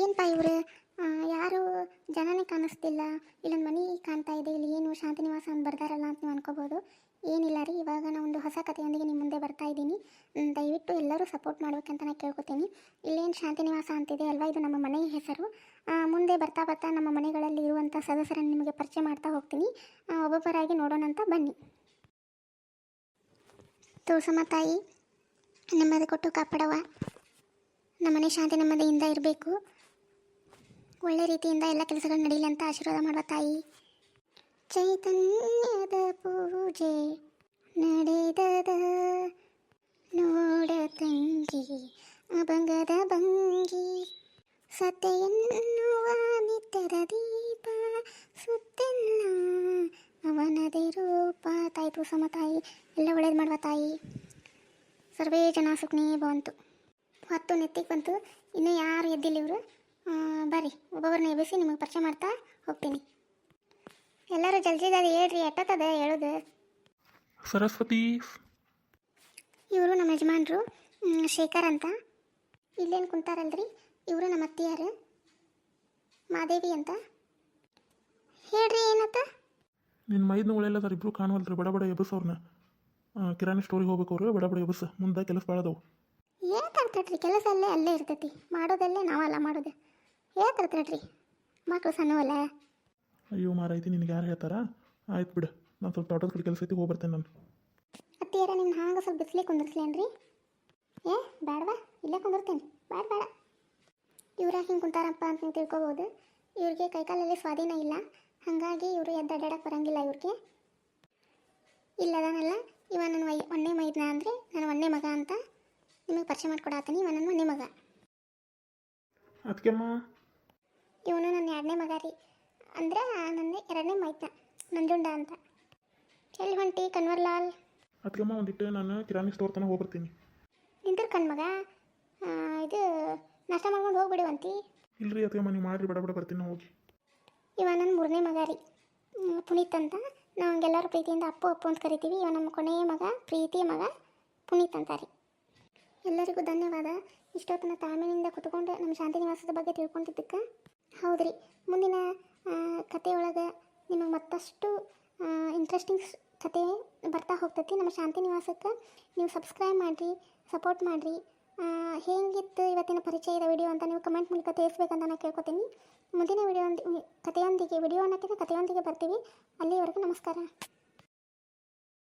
ಏನಪ್ಪ ಇವರು? ಯಾರು ಜನನೇ ಕಾಣಿಸ್ತಿಲ್ಲ. ಇಲ್ಲೊಂದು ಮನೆ ಕಾಣ್ತಾ ಇದೆ. ಇಲ್ಲಿ ಏನು ಶಾಂತಿ ನಿವಾಸ ಅಂತ ಬರ್ದಾರಲ್ಲ ಅಂತ ನೀವು ಅನ್ಕೋಬೋದು. ಏನಿಲ್ಲ ರೀ, ಇವಾಗ ನಾನು ಒಂದು ಹೊಸ ಕಥೆಯೊಂದಿಗೆ ನಿಮ್ಮ ಮುಂದೆ ಬರ್ತಾ ಇದ್ದೀನಿ. ದಯವಿಟ್ಟು ಎಲ್ಲರೂ ಸಪೋರ್ಟ್ ಮಾಡಬೇಕಂತ ನಾನು ಕೇಳ್ಕೊತೀನಿ. ಇಲ್ಲೇನು ಶಾಂತಿ ನಿವಾಸ ಅಂತಿದೆ ಅಲ್ವಾ? ಇದು ನಮ್ಮ ಮನೆಯ ಹೆಸರು. ಮುಂದೆ ಬರ್ತಾ ಬರ್ತಾ ನಮ್ಮ ಮನೆಗಳಲ್ಲಿ ಇರುವಂಥ ಸದಸ್ಯರನ್ನು ನಿಮಗೆ ಪರಿಚಯ ಮಾಡ್ತಾ ಹೋಗ್ತೀನಿ. ಒಬ್ಬೊಬ್ಬರಾಗಿ ನೋಡೋಣ ಅಂತ ಬನ್ನಿ. ತೋಸಮ್ಮ ತಾಯಿ, ನೆಮ್ಮದಿ ಕೊಟ್ಟು ಕಾಪಾಡವ ನಮ್ಮನೆ ಶಾಂತಿ ನೆಮ್ಮದಿಯಿಂದ ಇರಬೇಕು. ಒಳ್ಳೆ ರೀತಿಯಿಂದ ಎಲ್ಲ ಕೆಲಸಗಳು ನಡೀಲಿ ಅಂತ ಆಶೀರ್ವಾದ ಮಾಡುವ ತಾಯಿ. ಚೈತನ್ಯದ ಪೂಜೆ ನಡೆದದ. ನೋಡ ತಂಗಿ, ಅಭಂಗದ ಭಂಗಿ ಸತ್ಯ ಎನ್ನುವ ನಿತ್ಯದ ದೀಪ, ಸುತ್ತೆಲ್ಲ ಅವನದೇ ರೂಪ. ತಾಯಿ ಪೂಸಮ್ಮ ತಾಯಿ ಎಲ್ಲ ಒಳ್ಳೇದು ಮಾಡುವ ತಾಯಿ. ಸರ್ವೇ ಜನ ಸುಖನೇ ಬಂತು ಹತ್ತು ನೆತ್ತಿಗೆ ಬಂತು. ಇನ್ನೂ ಯಾರು ಎದ್ದಿಲ್ಲ ಇವರು? ಬರ್ರಿ. ಒಬ್ಬೊಬ್ಬರನ್ನ ಎಬ್ಬಿಸಿ ನಿಮಗೆ ಪರಿಚಯ ಮಾಡ್ತಾ ಹೋಗ್ತೀನಿ. ಎಲ್ಲರೂ ಜಲ್ದಿ ಜಲ್ದಿ ಹೇಳ್ರಿ ಎಟ್ಟತ್ತದ ಹೇಳೋದು? ಸರಸ್ವತಿ. ಇವರು ನಮ್ಮ ಯಜಮಾನ್ರು ಶೇಖರ್ ಅಂತ. ಇಲ್ಲೇನು ಕುಂತಾರಲ್ರಿ? ಇವರು ನಮ್ಮ ಅತ್ತಿಯಾರು. ಮಾದೇವಿ ಅಂತ. ಹೇಳ್ರಿ ಏನತ್ತ? ನಿನ್ನ ಮೈದ್ನ ಸರ್ ಇಬ್ರು ಕಾಣವಲ್ರಿ ಬಡ ಬಡ ಎಬ್ಬಸ್ ಅವ್ರನ್ನ ಕಿರಾಣಿ ಸ್ಟೋರಿಗೆ ಹೋಗ್ಬೇಕು ಅವ್ರು ಬಡ ಬಡ ಎಬ್ಬಸ್. ಮುಂದೆ ಕೆಲಸ ಭಾಳ ಅದಾವು ಏನು ತರ್ತಡ್ರಿ ಕೆಲಸ ಅಲ್ಲೇ ಅಲ್ಲೇ ಇರ್ತೈತಿ. ಮಾಡೋದಲ್ಲೇ ನಾವಲ್ಲ ಮಾಡೋದು. ಏನು ತರ್ತಡ್ರಿ ಮಕ್ಕಳು ಸಣ್ಣವಲ್ಲ. ಅಯ್ಯೋ ಮಾರೈತಿ ನಿನಗೆ ಯಾರು ಹೇಳ್ತಾರ? ಆಯ್ತು ಬಿಡು ನಾನು ಸ್ವಲ್ಪ ತೋಟದ ಕಡೆ ಕೆಲಸ ಐತಿ ಹೋಗಿ ಬರ್ತೇನೆ ನಾನು. ಅತ್ತಿಯರ ನಿಮ್ಮ ಹಾಂಗೆ ಸ್ವಲ್ಪ ಬಿಸ್ಲೇ ಕುಂದಿರ್ಸ್ಲೇನ್ರಿ ಏ ಬೇಡವಾ ಇಲ್ಲೇ ಕುಂದಿರ್ತೇನೆ ಬೇಡ ಬೇಡ ಇವ್ರ ಹಿಂಗೆ ಕುಂತಾರಪ್ಪ ಅಂತ ನೀವು ತಿಳ್ಕೊಬೋದು. ಇವ್ರಿಗೆ ಕೈಕಾಲಲ್ಲಿ ಸ್ವಾಧೀನ ಇಲ್ಲ. ಹಾಗಾಗಿ ಇವರು ಎದ್ದಾಡಕ್ಕೆ ಬರಂಗಿಲ್ಲ ಇವ್ರಿಗೆ. ಇಲ್ಲದಾನಲ್ಲ ಇವ ನನ್ನ ವೈ ಒಂದೇ ಮೈದ್ನ ಅಂದರೆ ನನ್ನ ಒಂದೇ ಮಗ ಅಂತ ನಿಮಗೆ ಪರಿಚಯ ಮಾಡಿಕೊಡಾತೀನಿ ಇವ ನನ್ನ ಒಂದೇ ಮಗ. ಅದಕ್ಕೆಮ್ಮ ಇವನು ನನ್ನ ಎರಡನೇ ಮಗ ರೀ. ಅಂದ್ರೆ ನನ್ನ ಎರಡನೇ ಮೈತ ನಂಜುಂಡ ಅಂತ. ಎಲ್ಲಿ ಹೊಂಟಿ ಕನ್ವರ್ಲಾಲ್? ಅದಕ್ಕಮ್ಮ ಒಂದಿಟ್ಟು ನಾನು ಕಿರಾಣಿ ಸ್ಟೋರ್ ತನಕ ಹೋಗಿ ಬರ್ತೀನಿ ನಿಂತಿರ್ ಕಣ್ಮಗ ಇದು ನಾಷ್ಟ ಮಾಡ್ಕೊಂಡು ಹೋಗ್ಬಿಡುವಂತಿ ಇಲ್ರಿ ಅದಕ್ಕಮ್ಮ ನೀವು ಮಾಡ್ರಿ ಬಡ ಬಡ ಬರ್ತೀನಿ ಹೋಗಿ. ಇವ ನನ್ನ ಮೂರನೇ ಮಗ ರೀ. ಪುನೀತ್ ಅಂತ. ನಾವು ಹಂಗೆಲ್ಲರೂ ಪ್ರೀತಿಯಿಂದ ಅಪ್ಪು ಅಪ್ಪು ಅಂತ ಕರಿತೀವಿ. ಇವ ನಮ್ಮ ಕೊನೆಯ ಮಗ ಪ್ರೀತಿಯ ಮಗ ಪುನೀತ್ ಅಂತ ರೀ. ಎಲ್ಲರಿಗೂ ಧನ್ಯವಾದ. ಇಷ್ಟೊತ್ತನ ತಾಳ್ಮೆಯಿಂದ ಕುತ್ಕೊಂಡು ನಮ್ಮ ಶಾಂತಿ ನಿವಾಸದ ಬಗ್ಗೆ ತಿಳ್ಕೊಂತಿದ್ದಕ್ಕೆ ರೀ ಮುಂದಿನ ಕಥೆಯೊಳಗೆ ನಿಮಗೆ ಮತ್ತಷ್ಟು ಇಂಟ್ರೆಸ್ಟಿಂಗ್ ಕತೆ ಬರ್ತಾ ಹೋಗ್ತೈತಿ. ನಮ್ಮ ಶಾಂತಿ ನಿವಾಸಕ್ಕೆ ನೀವು ಸಬ್ಸ್ಕ್ರೈಬ್ ಮಾಡಿರಿ ಸಪೋರ್ಟ್ ಮಾಡಿರಿ. ಹೇಗಿತ್ತು ಇವತ್ತಿನ ಪರಿಚಯದ ವಿಡಿಯೋ ಅಂತ ನೀವು ಕಮೆಂಟ್ ಮೂಲಕ ತಿಳಿಸ್ಬೇಕಂತ ನಾನು ಕೇಳ್ಕೊತೀನಿ. ಮುಂದಿನ ವಿಡಿಯೋ ಕಥೆಯೊಂದಿಗೆ ವಿಡಿಯೋ ಅನ್ನೋಕ್ಕಿಂತ ಕಥೆಯೊಂದಿಗೆ ಬರ್ತೀವಿ. ಅಲ್ಲಿವರೆಗೂ ನಮಸ್ಕಾರ.